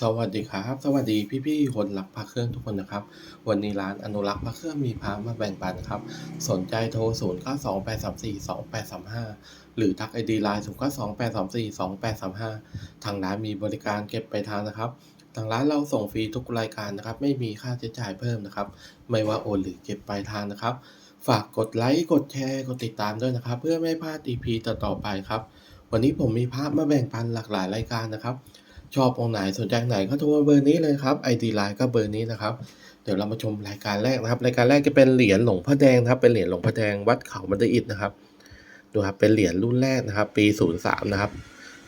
สวัสดีครับ สวัสดีพี่ๆคนรักพระเครื่องทุกคนนะครับ วันนี้ร้านอนุรักษ์พระเครื่องมีพระมาแบ่งปันครับ สนใจโทร 0 9 2 8 3 4 2 8 3 5 หรือทักไอดีไลน์0 9 2 8 3 4 2 8 3 5 ทางร้านมีบริการเก็บไปลายทางนะครับ ทางร้านเราส่งฟรีทุกรายการนะครับ ไม่มีค่าใช้จ่ายเพิ่มนะครับ ไม่ว่าโอนหรือเก็บปลายทางนะครับ ฝากกดไลค์ กดแชร์ กดติดตามด้วยนะครับ เพื่อไม่พลาด EP ต่อๆไปครับ วันนี้ผมมีพระมาแบ่งปันหลากหลายรายการนะครับ ชอบองไหนสนใจไหนก็โทรมาเบอร์นี้เลยครับ ID Line ก็เบอร์นี้นะครับ เดี๋ยวเรามาชมรายการแรกนะครับ รายการแรกจะเป็นเหรียญหลวงพ่อแดงนะครับ เป็นเหรียญหลวงพ่อแดงวัดเขาบันไดอิฐนะครับ ดูครับ เป็นเหรียญรุ่นแรกนะครับ ปี 03 นะครับ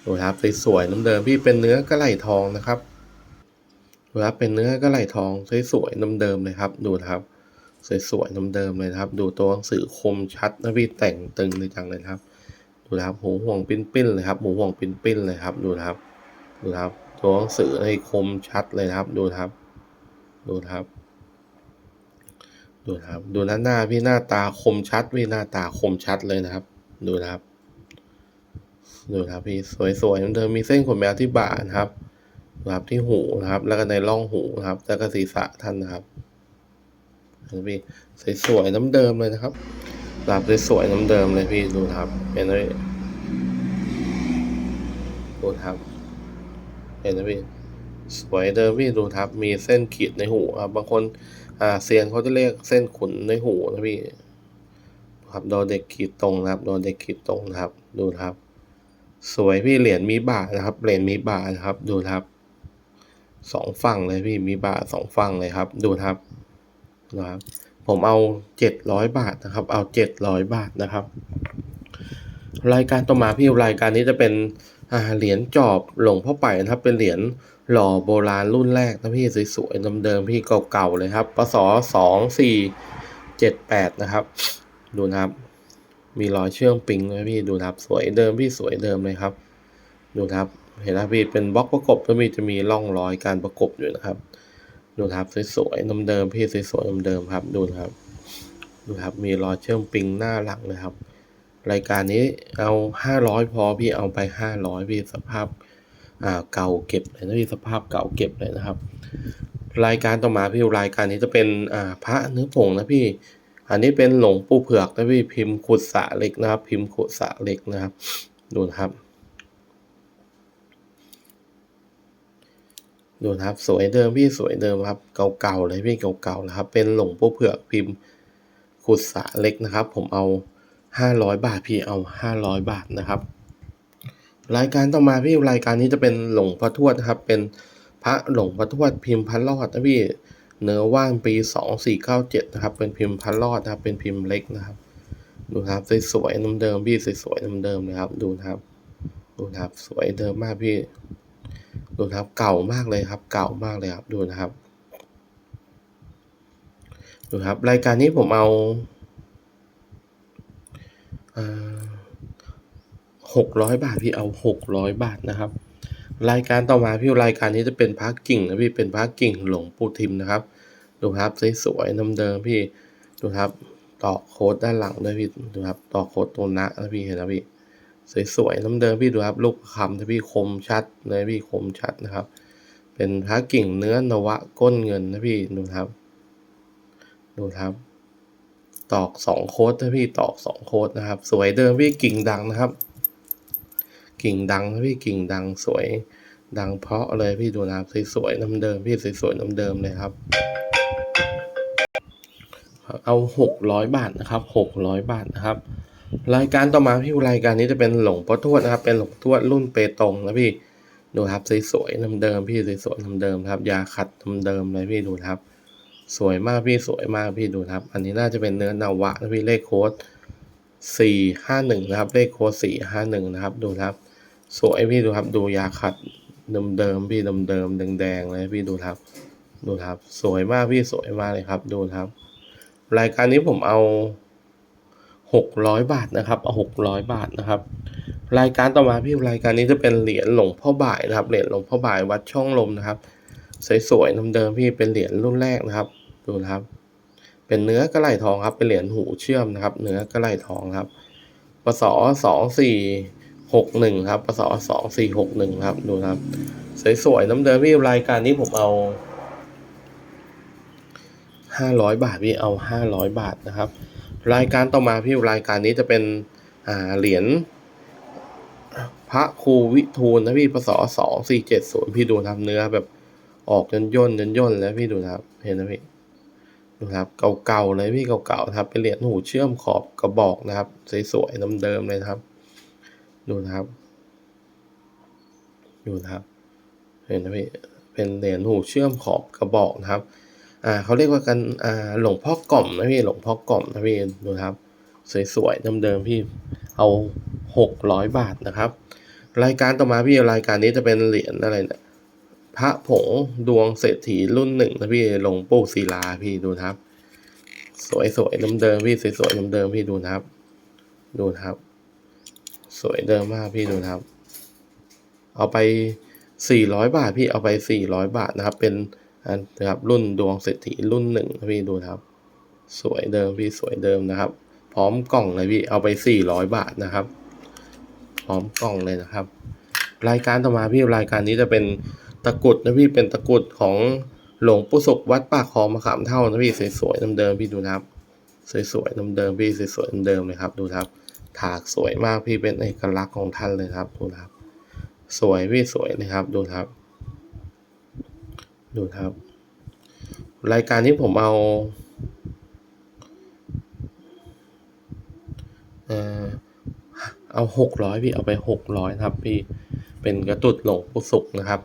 ดูครับสวยๆน้ำเดิมพี่เป็นเนื้อกระไหลทองนะครับ ดูครับ เป็นเนื้อกระไหลทองสวยๆน้ำเดิมเลยครับ ดูนะครับ สวยๆน้ำเดิมเลยครับ ดูตัวหนังสือคมชัดนะพี่แต่งตึงเลยจังเลยครับ ดูนะครับหูห่วงปิ้นๆเลยครับ หูห่วงปิ้นๆเลยครับ ดูนะครับ ดูครับ ตัวหนังสือในคมชัดเลยครับ ดูครับ ดูครับ ดูครับ ดูหน้าหน้าพี่หน้าตาคมชัดพี่หน้าตาคมชัดเลยนะครับ ดูนะครับ ดูครับพี่สวยๆเหมือนเดิมมีเส้นขนแมวที่บ่านะครับนะครับที่หูนะครับ แล้วก็ในร่องหูนะครับ แล้วก็ศีรษะท่านนะครับเห็นพี่สวยๆน้ำเดิมเลยนะครับนะครับสวยๆน้ำเดิมเลยพี่ดูครับเห็นไหมดูครับ เห็นไหมพี่สวยเดิมพี่ดูครับมีเส้นขีดในหูครับบางคนอ่าเซียนเขาจะเรียกเส้นขุนในหูนะพี่ครับโดนเด็กขีดตรงนะครับโดนเด็กขีดตรงนะครับ ดูครับ สวยพี่เหรียญมีบาทนะครับเหรียญมีบาทนะครับ ดูครับสองฝั่งเลยพี่มีบาทสองฝั่งเลยครับ ดูครับนะครับผมเอาเจ็ดร้อยบาทนะครับ เอาเจ็ดร้อยบาทนะครับ รายการต่อมาพี่รายการนี้จะเป็น เหรียญจอบหลวงพ่อไปนะครับ เป็นเหรียญหล่อโบราณรุ่นแรกนะพี่สวยๆเดิมๆพี่เก่าๆเลยครับปศสองสี่เจ็ดแปดนะครับ ดูนะครับ มีรอยเชื่อมปิงนะพี่ดูนะครับ สวยเดิมพี่สวยเดิมเลยครับ ดูนะครับ เห็นนะพี่เป็นบล็อกประกบแล้วมีจะมีร่องรอยการประกบอยู่นะครับ ดูนะครับสวยๆเดิมๆพี่สวยๆเดิมๆครับ ดูนะครับ ดูครับ มีรอยเชื่อมปิงหน้าหลังเลยครับ รายการนี้เอาห้าร้อยพอพี่เอาไปห้าร้อยพี่สภาพอ่าเก่าเก็บเลยนะพี่สภาพเก่าเก็บเลยนะครับ รายการต่อมาพี่รายการนี้จะเป็นอ่าพระเนื้อผงนะพี่ อันนี้เป็นหลงปูเผือกนะพี่พิมพ์ขุดสระเล็กนะครับ พิมพ์ขุดสระเล็กนะครับ ดูนะครับดูนะครับสวยเดิมพี่สวยเดิมครับเก่าๆเลยพี่เก่าๆนะครับ เป็นหลงปูเผือกพิมพ์ขุดสระเล็กนะครับ ผมเอา ห้าร้อยบาทพี่เอาห้าร้อยบาทนะครับ รายการต่อมาพี่รายการนี้จะเป็นหลวงพ่อทวดนะครับ เป็นพระหลวงพ่อทวดพิมพ์พันรอดนะพี่เนื้อว่านปีสองสี่เก้าเจ็ดนะครับ เป็นพิมพ์พันรอดนะครับ เป็นพิมพ์เล็กนะครับ ดูครับสวยๆน้ำเดิมพี่สวยๆน้ำเดิมเลยครับ ดูครับ ดูครับสวยเดิมมากพี่ ดูครับเก่ามากเลยครับ เก่ามากเลยครับ ดูนะครับ ดูครับ รายการนี้ผมเอา หกร้อยบาทพี่เอาหกร้อยบาทนะครับ รายการต่อมาพี่รายการนี้จะเป็นพักกิ่งนะพี่เป็นพักกิ่งหลวงปู่ทิมนะครับ ดูครับสวยๆน้ำเดิมพี่ดูครับต่อโค้ดด้านหลังด้วยพี่ดูครับต่อโค้ดตรงนะนะพี่เห็นนะพี่สวยๆน้ำเดิมพี่ดูครับลูกคำนะพี่คมชัดเลยพี่คมชัดนะครับ เป็นพระกิ่งเนื้อนวะก้นเงินนะพี่ดูครับ ดูครับ ตอกสองโค้ดนะพี่ตอกสองโค้ดนะครับ สวยเดิมพี่กิ่งดังนะครับ กิ่งดังนะพี่กิ่งดังสวยดังเพาะเลยพี่ดูนะครับสวยๆน้ำเดิมพี่สวยๆน้ำเดิมเลยครับ เอาหกร้อยบาทนะครับหกร้อยบาทนะครับ รายการต่อมาพี่รายการนี้จะเป็นหลงพ่อทวดนะครับ เป็นหลงทวดรุ่นเปตงนะพี่ดูครับสวยๆน้ำเดิมพี่สวยๆน้ำเดิมครับยาขัดน้ำเดิมเลยพี่ดูนะครับ สวยมากพี่สวยมากพี่ดูนะครับ อันนี้น่าจะเป็นเนื้อนาวะนะพี่เลขโค้ดสี่ห้าหนึ่งนะครับ เลขโค้ดสี่ห้าหนึ่งนะครับ ดูนะครับ สวยพี่ดูครับ ดูยาขัดเดิมเดิมๆพี่เดิมเดิมแดงแดงๆเลยพี่ดูครับ ดูครับ สวยมากพี่สวยมากเลยครับ ดูครับ รายการนี้ผมเอาหกร้อยบาทนะครับ เอาหกร้อยบาทนะครับ รายการต่อมาพี่รายการนี้จะเป็นเหรียญหลวงพ่อบ่ายนะครับ เหรียญหลวงพ่อบ่ายวัดช่องลมนะครับ สวยๆน้ำเดิมพี่เป็นเหรียญรุ่นแรกนะครับ ดูนะครับ เป็นเนื้อกระไหล่ทองครับ เป็นเหรียญหูเชื่อมนะครับ เนื้อกระไหล่ทองครับปศสองสี่หกหนึ่งครับปศสองสี่หกหนึ่งครับ ดูนะครับ สวยๆน้ำเดิมพี่รายการนี้ผมเอาห้าร้อยบาทพี่เอาห้าร้อยบาทนะครับ รายการต่อมาพี่รายการนี้จะเป็นอ่าเหรียญพระครูวิทูลนะพี่ปศสองสี่เจ็ดศูนย์พี่ดูนะครับเนื้อแบบออกย่นย่นย่นย่นแล้วพี่ดูนะครับ เห็นนะพี่ นะครับ เก่าๆเลยพี่เก่าๆนะครับ เป็นเหรียญหูเชื่อมขอบกระบอกนะครับ สวยๆน้ำเดิมเลยนะครับ ดูนะครับ ดูนะครับ เห็นนะพี่ เป็นเหรียญหูเชื่อมขอบกระบอกนะครับ อ่าเขาเรียกว่ากันอ่าหลวงพ่อกล่อมนะพี่ หลวงพ่อกล่อมนะพี่ ดูนะครับ สวยๆเดิมๆพี่ เอาหกร้อยบาทนะครับ รายการต่อมาพี่รายการนี้จะเป็นเหรียญอะไรเนี่ย พระผงดวงเศรษฐีรุ่นหนึ่งนะพี่หลวงปู่ศิลาพี่ดูนะครับ สวยๆเดิมๆพี่สวยๆเดิมๆพี่ดูนะครับ ดูนะครับ สวยเดิมมากพี่ดูนะครับ เอาไปสี่ร้อยบาทพี่เอาไปสี่ร้อยบาทนะครับ เป็นอันนะครับรุ่นดวงเศรษฐีรุ่นหนึ่งนะพี่ดูนะครับ สวยเดิมพี่สวยเดิมนะครับ พร้อมกล่องเลยพี่เอาไปสี่ร้อยบาทนะครับ พร้อมกล่องเลยนะครับ รายการต่อมาพี่รายการนี้จะเป็นะกรุดนะพี่เป็นตะกรุดของหลวงปู่ศุกร์วัดปากคลองมะขามเท่านะพี่สวยๆเดิมๆพี่ดูนะครับ สวยๆเดิมๆพี่สวยๆเดิมๆเลยครับ ดูครับ ถากสวยมากพี่เป็นเอกลักษณ์ของท่านเลยครับ ดูครับ สวยพี่สวยนะครับ ดูครับ ดูครับ รายการที่ผมเอาเอ่อเอาหกร้อยพี่เอาไปหกร้อยครับพี่เป็นกระตุดหลงปุสุกนะครับ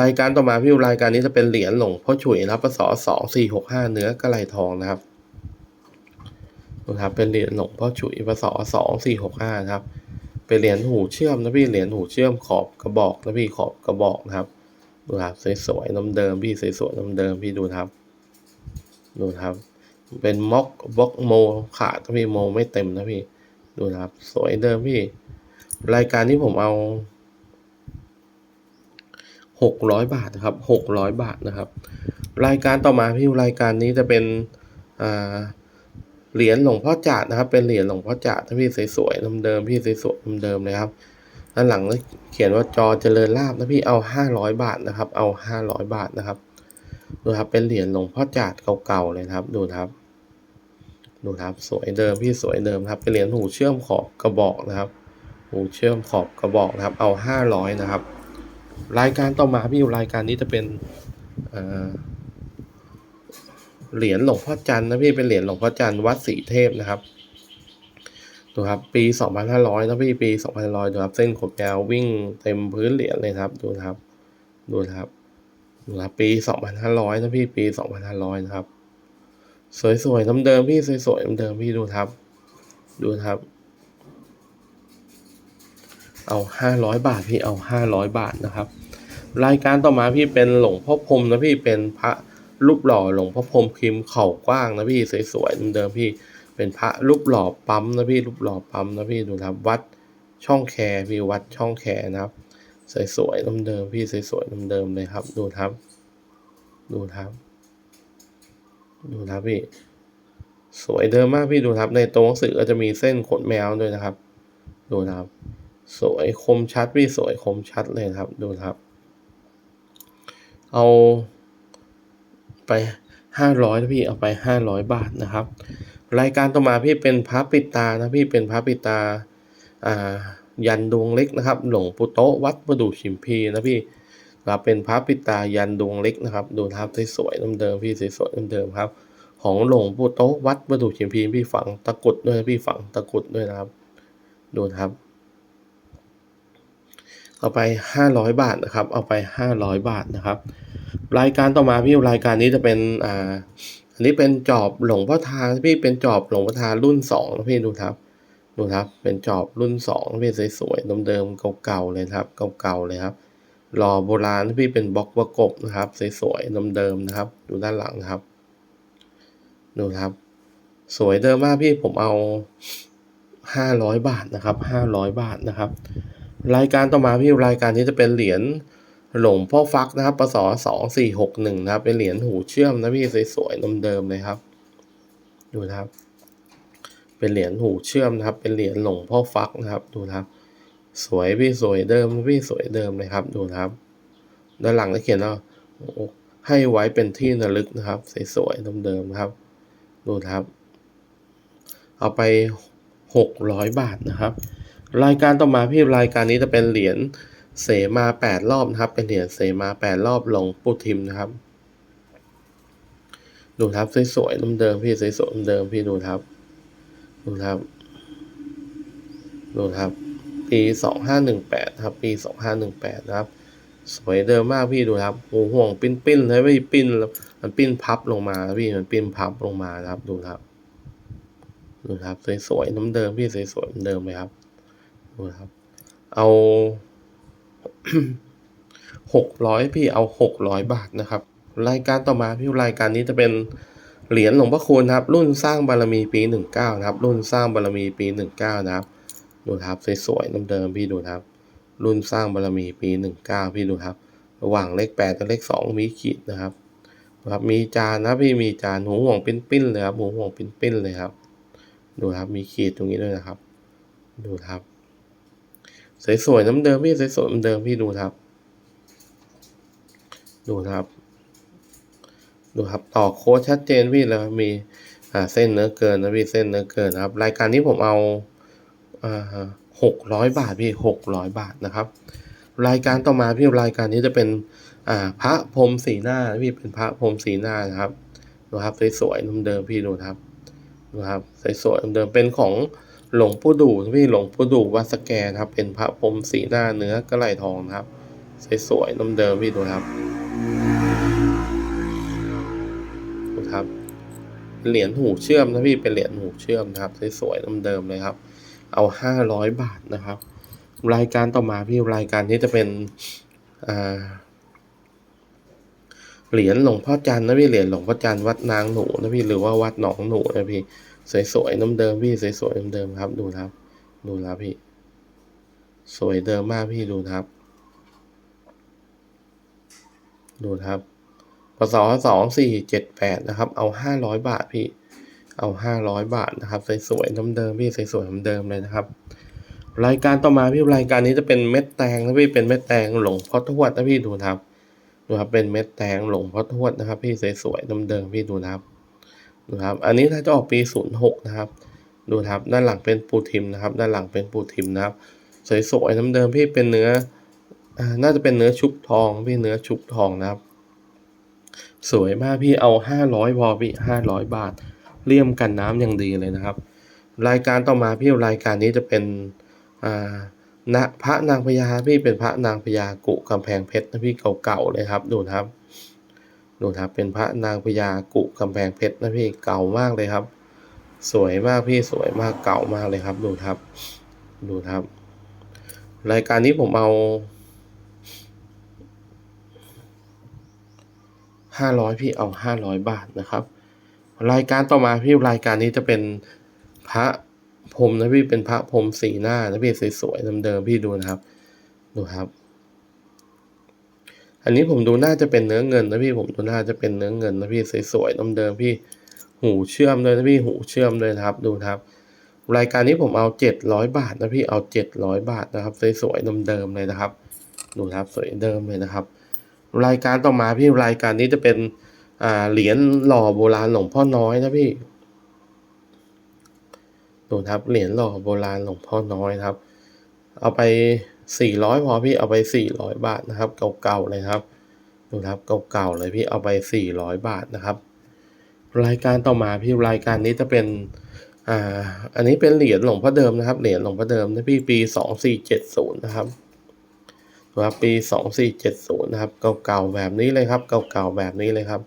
รายการต่อมาพี่รายการนี้จะเป็นเหรียญหลงพ่อฉุยนะครับปศสองสี่หกห้าเนื้อกระไหลทองนะครับนะครับ เป็นเหรียญหลงพ่อฉุยปศสองสี่หกห้าครับ เป็นเหรียญหูเชื่อมนะพี่เหรียญหูเชื่อมขอบกระบอกนะพี่ขอบกระบอกนะครับดูครับสวยๆน้ำเดิมพี่สวยๆน้ำเดิมพี่ดูครับ ดูครับ เป็นม็อกบล็อกโมขาดนะพี่โมไม่เต็มนะพี่ดูนะครับ สวยเดิมพี่ รายการที่ผมเอา หกร้อยบาทนะครับหกร้อยบาทนะครับ รายการต่อมาพี่รายการนี้จะเป็นเหรียญหลวงพ่อจาดนะครับ เป็นเหรียญหลวงพ่อจาดนะพี่สวยๆเดิมๆพี่สวยๆเดิมๆเลยครับด้านหลังเขียนว่าจอเจริญลาบนะพี่เอาห้าร้อยบาทนะครับ เอาห้าร้อยบาทนะครับดูครับเป็นเหรียญหลวงพ่อจาดเก่าๆเลยครับ ดูครับ ดูครับสวยเดิมพี่สวยเดิมครับ เป็นเหรียญหูเชื่อมขอบกระบอกนะครับ หูเชื่อมขอบกระบอกนะครับ เอาห้าร้อยนะครับ รายการต่อมาพี่รายการนี้จะเป็นเหรียญหลวงพ่อจันนะพี่เป็นเหรียญหลวงพ่อจันวัดศรีเทพนะครับดูครับปีสองพันห้าร้อยนะพี่ปีสองพันร้อยดูครับเส้นขดยาววิ่งเต็มพื้นเหรียญเลยครับดูครับดูครับดูครับปีสองพันห้าร้อยนะพี่ปีสองพันห้าร้อยนะครับ สวยๆน้ำเดิมพี่สวยๆน้ำเดิมพี่ดูครับ ดูครับ เอาห้าร้อยบาทพี่เอาห้าร้อยบาทนะครับ รายการต่อมาพี่เป็นหลวงพ่อพรมนะพี่เป็นพระรูปหล่อหลวงพ่อพรมพิมพ์เข่ากว้างนะพี่สวยๆเดิมพี่เป็นพระรูปหล่อปั๊มนะพี่รูปหล่อปั๊มนะพี่ดูครับวัดช่องแคพี่วัดช่องแคนะครับ สวยๆเดิมๆพี่สวยๆเดิมๆเลยครับ ดูครับ ดูครับ ดูครับพี่ สวยเดิมมากพี่ดูครับ ในตัวหนังสือก็จะมีเส้นขนแมวด้วยนะครับ ดูครับ สวยคมชัดพี่สวยคมชัดเลยครับดูครับ เอาไปห้าร้อยนะพี่เอาไปห้าร้อยบาทนะครับ รายการต่อมาพี่เป็นพระปิตานะพี่เป็นพระปิตาอ่ายันดวงเล็กนะครับ หลวงปู่โตวัดประดูชิมพีนะพี่ครับเป็นพระปิตายันดวงเล็กนะครับ ดูครับสวยๆเดิมๆพี่สวยๆเดิมๆครับ ของหลวงปู่โตวัดประดูชิมพีพี่ฝังตะกุดด้วยนะพี่ฝังตะกุดด้วยนะครับ ดูครับ เอาไปห้าร้อยบาทนะครับ เอาไปห้าร้อยบาทนะครับ รายการต่อมาพี่รายการนี้จะเป็นอ่าอันนี้เป็นจอบหลวงพ่อทาพี่เป็นจอบหลวงพ่อทารุ่นสองนะพี่ดูครับดูครับเป็นจอบรุ่นสองพี่สวยๆเดิมๆเก่าๆเลยครับเก่าๆเลยครับหล่อโบราณพี่เป็นบล็อกประกบนะครับสวยๆเดิมๆนะครับ ดูด้านหลังครับ ดูครับ สวยเดิมมากพี่ผมเอาห้าร้อยบาทนะครับห้าร้อยบาทนะครับ รายการต่อมาพี่รายการนี้จะเป็นเหรียญหลงพ่อฟักนะครับปศสองสี่หกหนึ่งนะครับ เป็นเหรียญหูเชื่อมนะพี่สวยๆเดิมๆเลยครับ ดูนะครับ เป็นเหรียญหูเชื่อมนะครับ เป็นเหรียญหลงพ่อฟักนะครับ ดูนะครับ สวยพี่สวยเดิมพี่สวยเดิมเลยครับ ดูนะครับ ด้านหลังจะเขียนว่าให้ไว้เป็นที่ระลึกนะครับ สวยๆเดิมๆครับ ดูนะครับ เอาไปหกร้อยบาทนะครับ รายการต่อมาพี่รายการนี้จะเป็นเหรียญเสมาแปดรอบนะครับ เป็นเหรียญเสมาแปดรอบลงปูทิมนะครับ ดูครับสวยๆเดิมๆพี่สวยๆเดิมๆพี่ดูครับ ดูครับ ดูครับ ปีสองห้าหนึ่งแปดครับ ปีสองห้าหนึ่งแปดนะครับ สวยเดิมมากพี่ดูครับหูห่วงปิ้นปิ้นๆเลยไม่ปิ้นมันปิ้นพับลงมาพี่มันปิ้นพับลงมาครับ ดูครับ ดูครับสวยๆน้ำเดิมพี่สวยๆเดิมเลยครับ ดูครับ เอาหกร้อยพี่เอาหกร้อยบาทนะครับ รายการต่อมาพี่รายการนี้จะเป็นเหรียญหลวงพ่อคูณครับ รุ่นสร้างบารมีปีหนึ่งเก้านะครับ รุ่นสร้างบารมีปีหนึ่งเก้านะครับดูครับสวยๆน้ำเดิมพี่ดูครับ รุ่นสร้างบารมีปีหนึ่งเก้าพี่ดูครับ ระหว่างเลขแปดกับเลขสองมีขีดนะครับครับมีจานนะพี่มีจานหูห่วงปิ้นๆเลยครับหูห่วงปิ้นๆเลยครับ ดูครับมีขีดตรงนี้ด้วยนะครับ ดูครับ สวยๆน้ำเดิมพี่สวยๆน้ำเดิมพี่ดูครับ ดูครับ ดูครับต่อโค้ดชัดเจนพี่แล้วมีอ่าเส้นเนื้อเกินนะพี่เส้นเนื้อเกินนะครับ รายการนี้ผมเอาอ่าหกร้อยบาทพี่หกร้อยบาทนะครับ รายการต่อมาพี่รายการนี้จะเป็นอ่าพระพรมสีหน้าพี่เป็นพระพรมสีหน้านะครับดูครับสวยๆน้ำเดิมพี่ดูครับดูครับสวยๆน้ำเดิมเป็นของ หลวงปู่ดูพี่หลวงปู่ดูวัดสแกนะครับ เป็นพระพรมสีหน้าเนื้อกระไหลทองนะครับ สวยๆน้ำเดิมพี่ดูครับดูครับ เหรียญหูเชื่อมนะพี่เป็นเหรียญหูเชื่อมนะครับ สวยๆน้ำเดิมเลยครับ เอาห้าร้อยบาทนะครับ รายการต่อมาพี่รายการนี้จะเป็นอ่าเหรียญหลวงพ่อจันทร์นะพี่เหรียญหลวงพ่อจันวัดนางหนูนะพี่หรือว่าวัดหนองหนูนะพี่ สวยๆน้ำเดิมพี่สวยๆน้ำเดิมครับ ดูครับ ดูครับพี่ สวยเดิมมากพี่ดูครับ ดูครับพศสองสี่เจ็ดแปดนะครับ เอาห้าร้อยบาทพี่ เอาห้าร้อยบาทนะครับสวยๆน้ำเดิมพี่สวยๆน้ำเดิมเลยนะครับรายการต่อมาพี่รายการนี้จะเป็นเม็ดแตงนะพี่เป็นเม็ดแตงหลงพ่อทวดนะพี่ดูครับดูครับเป็นเม็ดแตงหลงพ่อทวดนะครับ พี่สวยๆน้ำเดิมพี่ดูนะครับ ดูครับ อันนี้ถ้าจะออกปีศูนย์หกนะครับ ดูครับ ด้านหลังเป็นปูทิมนะครับ ด้านหลังเป็นปูทิมนะครับ สวยๆน้ำเดิมพี่เป็นเนื้ออ่าน่าจะเป็นเนื้อชุบทองพี่เนื้อชุบทองนะครับ สวยมากพี่เอาห้าร้อยพอพี่ห้าร้อยบาท เลี่ยมกันน้ำอย่างดีเลยนะครับ รายการต่อมาพี่รายการนี้จะเป็นอ่าพระนางพญาพี่เป็นพระนางพญากุกำแพงเพชรนะพี่เก่าๆเลยครับ ดูครับ ดูครับเป็นพระนางพญากุกำแพงเพชรนะพี่เก่ามากเลยครับ สวยมากพี่สวยมากเก่ามากเลยครับ ดูครับ ดูครับ รายการนี้ผมเอาห้าร้อยพี่เอาห้าร้อยบาทนะครับ รายการต่อมาพี่รายการนี้จะเป็นพระพรมนะพี่เป็นพระพรมสีหน้านะพี่สวยๆเดิมๆพี่ดูนะครับ ดูครับ อันนี้ผมดูน่าจะเป็นเนื้อเงินนะพี่ผมดูน่าจะเป็นเนื้อเงินนะพี่สวยๆเดิมๆพี่ หูเชื่อมเลยนะพี่หูเชื่อมเลยนะครับดูนะครับ รายการนี้ผมเอาเจ็ดร้อยบาทนะพี่เอาเจ็ดร้อยบาทนะครับสวยๆเดิมๆเลยนะครับ ดูนะครับสวยเดิมเลยนะครับ รายการต่อมาพี่รายการนี้จะเป็นอ่าเหรียญหล่อโบราณหลวงพ่อน้อยนะพี่ดูนะครับเหรียญหล่อโบราณหลวงพ่อน้อยนะครับ เอาไป สี่ร้อยพอพี่เอาไปสี่ร้อยบาทนะครับ เก่าๆเลยครับดูนะครับเก่าๆเลยพี่เอาไปสี่ร้อยบาทนะครับ รายการต่อมาพี่รายการนี้จะเป็นอ่าอันนี้เป็นเหรียญหลวงพ่อเดิมนะครับเหรียญหลวงพ่อเดิมนะพี่ปีสองสี่เจ็ดศูนย์นะครับนะครับปีสองสี่เจ็ดศูนย์นะครับเก่าๆแบบนี้เลยครับเก่าๆแบบนี้เลยครับ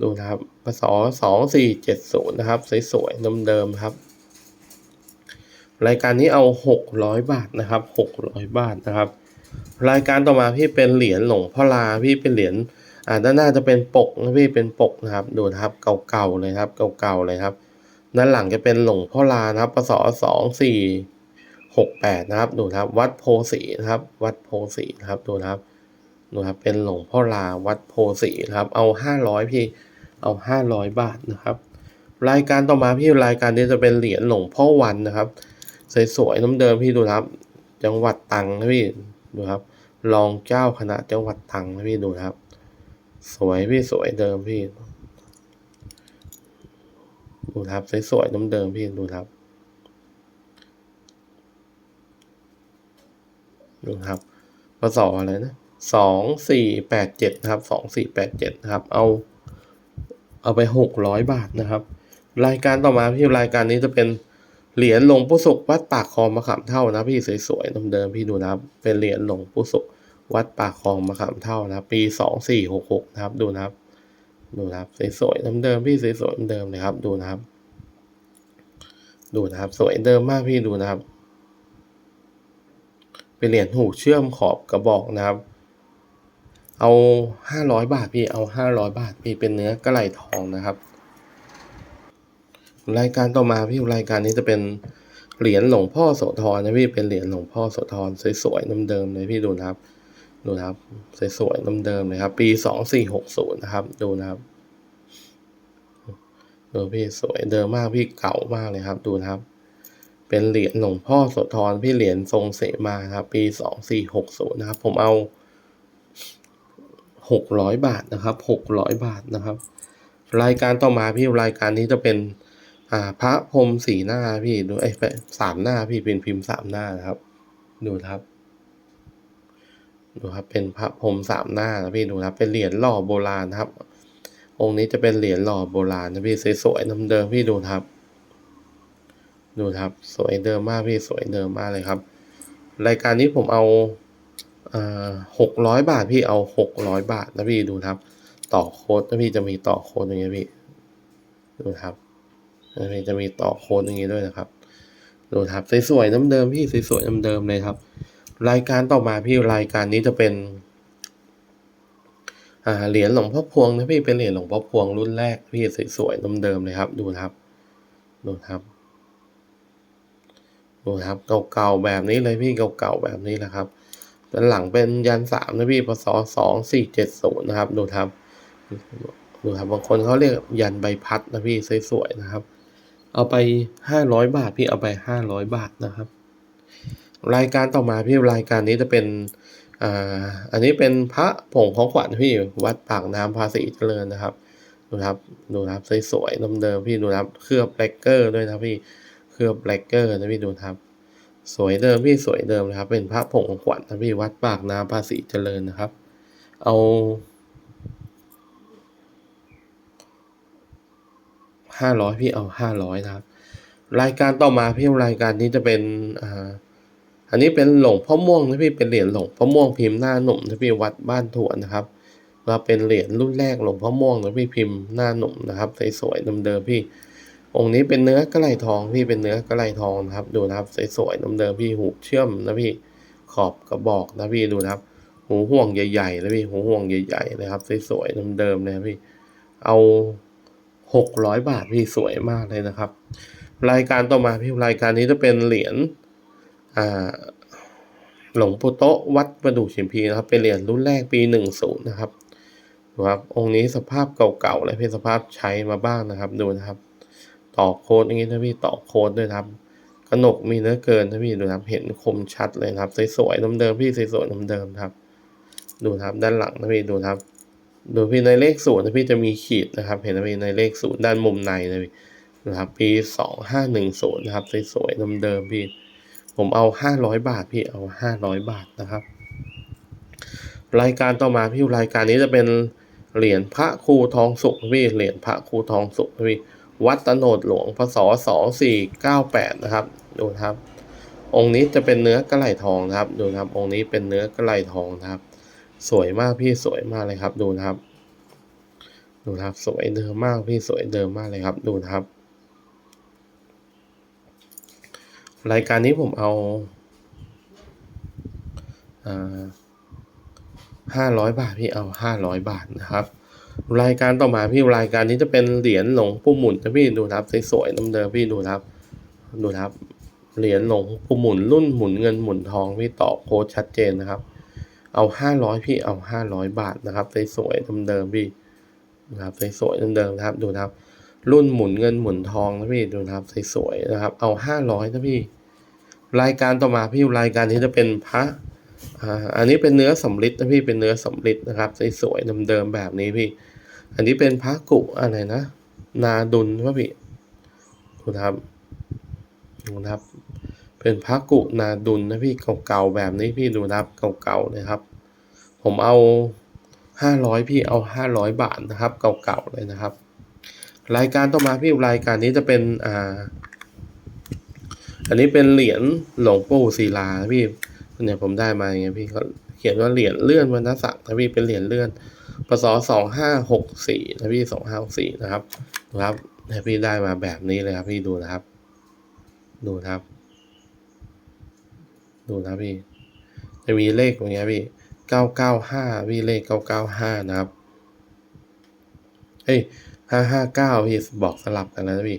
ดูนะครับพศสองสี่เจ็ดศูนย์นะครับสวยๆเดิมๆครับ รายการนี้เอาหกร้อยบาทนะครับหกร้อยบาทนะครับ รายการต่อมาพี่เป็นเหรียญหลวงพ่อลาพี่เป็นเหรียญอ่าด้านหน้าจะเป็นปกนะพี่เป็นปกนะครับดูนะครับเก่าๆเลยครับเก่าๆเลยครับ ด้านหลังจะเป็นหลวงพ่อลานะครับปศสองสี่หกแปดนะครับดูนะครับ วัดโพสีนะครับ วัดโพสีนะครับดูนะครับดูครับเป็นหลวงพ่อลาวัดโพสีนะครับ เอาห้าร้อยพี่เอาห้าร้อยบาทนะครับ รายการต่อมาพี่รายการนี้จะเป็นเหรียญหลวงพ่อวันนะครับ สวยๆน้ำเดิมพี่ดูครับ จังหวัดตังนะพี่ดูครับ รองเจ้าคณะจังหวัดตังนะพี่ดูครับ สวยพี่สวยเดิมพี่ ดูครับสวยๆเดิมๆพี่ดูครับดูครับพศอะไรนะสองสี่แปดเจ็ดนะครับสองสี่แปดเจ็ดนะครับ เอา เอาไปหกร้อยบาทนะครับ รายการต่อมาพี่รายการนี้จะเป็น เหรียญหลวงปู่ศุกวัดปากคลองมะขามเท่านะพี่สวยๆเดิมๆพี่ดูนะครับ เป็นเหรียญหลวงปู่ศุกวัดปากคลองมะขามเท่านะปีสองสี่หกหกนะครับดูนะครับ ดูนะครับสวยๆเดิมๆพี่สวยๆเดิมเลยครับ ดูนะครับ ดูนะครับ สวยเดิมมากพี่ดูนะครับ เป็นเหรียญหูเชื่อมขอบกระบอกนะครับ เอาห้าร้อยบาทพี่เอาห้าร้อยบาทพี่เป็นเนื้อกระไหลทองนะครับ รายการต่อมาพี่รายการนี้จะเป็นเหรียญหลวงพ่อโสธรนะพี่เป็นเหรียญหลวงพ่อโสธรสวยๆเดิมๆเลยพี่ดูนะครับดูนะครับสวยๆเดิมๆเลยครับ ปีสองสี่หกศูนย์นะครับ ดูนะครับดูพี่สวยเดิมมากพี่เก่ามากเลยครับ ดูนะครับ เป็นเหรียญหลวงพ่อโสธรพี่เหรียญทรงเสมาครับ ปีสองสี่หกศูนย์นะครับ ผมเอาหกร้อยบาทนะครับหกร้อยบาทนะครับ รายการต่อมาพี่รายการนี้จะเป็น อ่า พระพรมสีหน้าพี่ดูไอ้สามหน้าพี่เป็นพิมพ์สามหน้านะครับ ดูครับ ดูครับเป็นพระพรมสามหน้านะพี่ดูครับ เป็นเหรียญหล่อโบราณนะครับ องค์นี้จะเป็นเหรียญหล่อโบราณนะพี่สวยๆเดิมๆพี่ดูครับ ดูครับ สวยเดิมมากพี่สวยเดิมมากเลยครับ รายการนี้ผมเอาอ่าหกร้อยบาทพี่เอาหกร้อยบาทนะพี่ดูครับ ต่อโค้ดนะพี่จะมีต่อโค้ดอย่างเงี้ยพี่ดูครับ นี่จะมีต่อโค้ดอย่างงี้ด้วยนะครับดูครับสวยๆเดิมพี่สวยๆเดิมเลยครับ รายการต่อมาพี่รายการนี้จะเป็นเหรียญหลวงพ่อพวงนะพี่เป็นเหรียญหลวงพ่อพวงรุ่นแรกพี่สวยๆเดิมเลยครับ ดูครับ ดูครับดูครับเก่าๆแบบนี้เลยพี่เก่าๆแบบนี้แหละครับด้านหลังเป็นยันสามนะพี่พศสองสี่เจ็ดศูนย์นะครับ ดูครับดูครับบางคนเขาเรียกยันใบพัดนะพี่สวยๆนะครับ เอาไปห้าร้อยบาท พี่เอาไปห้าร้อยบาทนะครับ รายการต่อมาพี่รายการนี้จะเป็นอ่าอันนี้เป็นพระผงของขวัญพี่วัดปากน้ำภาษีเจริญนะครับดูครับดูครับสวยๆเดิมๆพี่ดูครับเคลือบแบล็กเกอร์ด้วยนะพี่เคลือบแบล็กเกอร์นะพี่ดูครับ สวยเดิมพี่สวยเดิมนะครับ เป็นพระผงของขวัญนะพี่วัดปากน้ำภาษีเจริญนะครับ เอา ห้าร้อยพี่เอาห้าร้อยนะครับ รายการต่อมาพี่รายการนี้จะเป็นอ่าอันนี้เป็นหลงพ่อม่วงนะพี่เป็นเหรียญหลงพ่อม่วงพิมพ์หน้าหนุ่มนะพี่วัดบ้านถวนนะครับเราเป็นเหรียญรุ่นแรกหลวงพ่อม่วงนะพี่พิมพ์หน้าหนุ่มนะครับสวยๆเดิมๆพี่ องค์นี้เป็นเนื้อกระไหลทองพี่เป็นเนื้อกระไหลทองนะครับ ดูนะครับสวยๆเดิมๆพี่หูเชื่อมนะพี่ขอบกระบอกนะพี่ดูนะครับ หูห่วงใหญ่ๆนะพี่หูห่วงใหญ่ๆนะครับสวยๆเดิมๆเลยนะพี่ เอา หกร้อยบาทพี่สวยมากเลยนะครับ รายการต่อมาพี่รายการนี้จะเป็นเหรียญอ่าหลวงปู่โตวัดประดู่ชิมพีนะครับ เป็นเหรียญรุ่นแรกปีหนึ่งศูนย์นะครับดูครับองค์นี้สภาพเก่าๆเลยพี่สภาพใช้มาบ้างนะครับดูนะครับต่อโค้ดอย่างนี้นะพี่ต่อโค้ดด้วยครับกระหนกมีเนื้อเกินนะพี่ดูครับเห็นคมชัดเลยครับสวยๆเดิมๆพี่สวยๆเดิมๆครับ ดูครับด้านหลังนะพี่ดูครับ ดูพี่ในเลขศูนย์นะพี่จะมีขีดนะครับ เห็นนะพี่ในเลขศูนย์ด้านมุมในนะพี่นะครับปีสองห้าหนึ่งศูนย์นะครับสวยๆเดิมๆพี่ ผมเอาห้าร้อยบาทพี่เอาห้าร้อยบาทนะครับ รายการต่อมาพี่รายการนี้จะเป็นเหรียญพระครูทองสุขพี่เหรียญพระครูทองสุขพี่วัดตโนดหลวงพศสองสี่เก้าแปดนะครับดูครับ องค์นี้จะเป็นเนื้อกระไหลทองนะครับดูครับองค์นี้เป็นเนื้อกระไหลทองนะครับ สวยมากพี่สวยมากเลยครับ ดูนะครับ ดูนะครับ สวยเดิมมากพี่สวยเดิมมากเลยครับ ดูนะครับ รายการนี้ผมเอาห้าร้อยบาทพี่เอาห้าร้อยบาทนะครับ รายการต่อมาพี่รายการนี้จะเป็นเหรียญหลวงปู่หมุนนะพี่ดูนะครับสวยๆเดิมๆพี่ดูนะครับ ดูนะครับเหรียญหลวงปู่หมุนรุ่นหมุนเงินหมุนทองพี่ต่อโค้ดชัดเจนนะครับ เอาห้าร้อยพี่เอาห้าร้อยบาทนะครับสวยๆเดิมๆพี่นะครับสวยๆเดิมๆนะครับดูนะครับ รุ่นหมุนเงินหมุนทองนะพี่ดูนะครับสวยๆนะครับ เอาห้าร้อยนะพี่ รายการต่อมาพี่รายการนี้จะเป็นพระอ่าอันนี้เป็นเนื้อสำริดนะพี่เป็นเนื้อสำริดนะครับสวยๆเดิมๆแบบนี้พี่ อันนี้เป็นพระกุอะไรนะ นาดุลวะพี่ดูนะครับดูนะครับ เป็นพระกุนาดุลนะพี่เก่าๆแบบนี้พี่ดูนะครับเก่าๆเลยครับ ผมเอาห้าร้อยพี่เอาห้าร้อยบาทนะครับเก่าๆเลยนะครับ รายการต่อมาพี่รายการนี้จะเป็นอ่าอันนี้เป็นเหรียญหลวงปู่ศิลาพี่เนี่ยผมได้มาอย่างเงี้ยพี่เขาเขียนว่าเหรียญเลื่อนวรรณศักดิ์นะพี่เป็นเหรียญเลื่อนพศสองห้าหกสี่นะพี่สองห้าหกสี่นะครับนะครับเนี่ยพี่ได้มาแบบนี้เลยครับพี่ดูนะครับ ดูนะครับ ดูนะพี่จะมีเลขอย่างเงี้ยพี่เก้าเก้าห้าพี่เลขเก้าเก้าห้านะครับเฮ้ยห้าห้าเก้าพี่บอกสลับกันแล้วนะพี่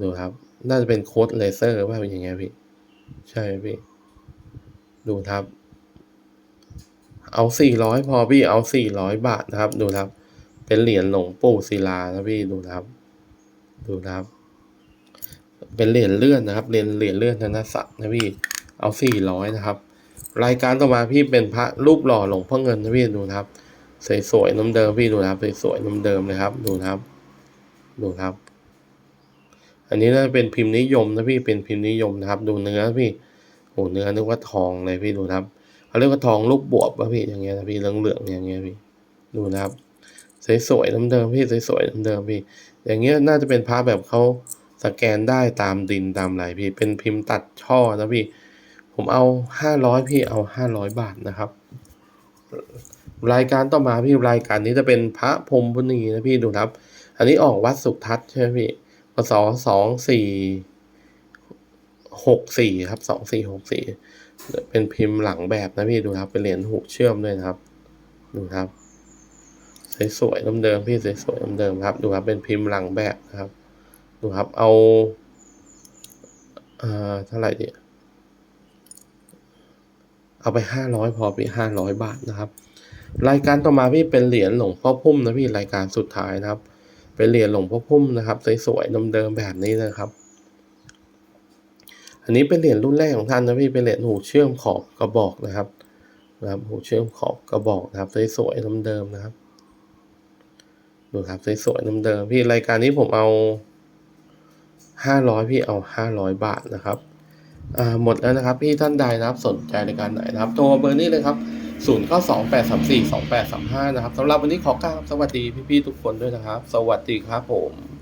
ดูครับ น่าจะเป็นโค้ดเลเซอร์ว่าเป็นอย่างเงี้ยพี่ ใช่ไหมพี่ ดูครับ เอาสี่ร้อยพอพี่เอาสี่ร้อยบาทนะครับ ดูครับ เป็นเหรียญหลวงปู่ศิลานะพี่ดูครับ ดูครับ เป็นเหรียญเลื่อนนะครับเหรียญเหรียญเลื่อนธนศักดิ์นะพี่ เอาสี่ร้อยนะครับ รายการต่อมาพี่เป็นพระรูปหล่อหลวงพ่อเงินนะพี่ดูนะครับ สวยๆน้ำเดิมพี่ดูนะครับสวยๆน้ำเดิมเลยครับ ดูนะครับ ดูครับ อันนี้น่าจะเป็นพิมพ์นิยมนะพี่เป็นพิมพ์นิยมนะครับ ดูเนื้อพี่โอ้เนื้อนึกว่าทองเลยพี่ดูนะครับเขาเรียกว่าทองลูกบวบวะพี่อย่างเงี้ยนะพี่เหลืองๆอย่างเงี้ยพี่ดูนะครับสวยๆน้ำเดิมพี่สวยๆน้ำเดิมพี่ อย่างเงี้ยน่าจะเป็นพระแบบเขาสแกนได้ตามดินตามไหลพี่เป็นพิมพ์ตัดช่อนะพี่ ผมเอาห้าร้อยพี่เอาห้าร้อยบาทนะครับ รายการต่อมาพี่รายการนี้จะเป็นพระพรมพุนีนะพี่ดูครับ อันนี้ออกวัดสุทัศน์ใช่ไหมพี่พศสองสี่หกสี่ครับสองสี่หกสี่เป็นพิมพ์หลังแบบนะพี่ดูครับ เป็นเหรียญหูเชื่อมด้วยนะครับ ดูครับสวยๆเดิมๆพี่สวยๆเดิมๆครับ ดูครับเป็นพิมพ์หลังแบบนะครับ ดูครับเอาเอ่อเท่าไหร่ดี เอาไปห้าร้อยพอพี่ห้าร้อยบาทนะครับ รายการต่อมาพี่เป็นเหรียญหลวงพ่อพุ่มนะพี่รายการสุดท้ายนะครับ เป็นเหรียญหลวงพ่อพุ่มนะครับสวยๆเดิมๆแบบนี้นะครับ อันนี้เป็นเหรียญรุ่นแรกของท่านนะพี่เป็นเหรียญหูเชื่อมขอบกระบอกนะครับนะครับหูเชื่อมขอบกระบอกนะครับสวยๆเดิมๆนะครับดูครับสวยๆเดิมๆพี่รายการนี้ผมเอาห้าร้อยพี่เอาห้าร้อยบาทนะครับ หมดแล้วนะครับพี่ท่านใดนะครับสนใจในการไหนนะครับโทรเบอร์นี้เลยครับศูนย์เก้าสองแปดสามสี่สองแปดสามห้านะครับสำหรับวันนี้ขอกราบสวัสดีพี่ๆทุกคนด้วยนะครับ สวัสดีครับผม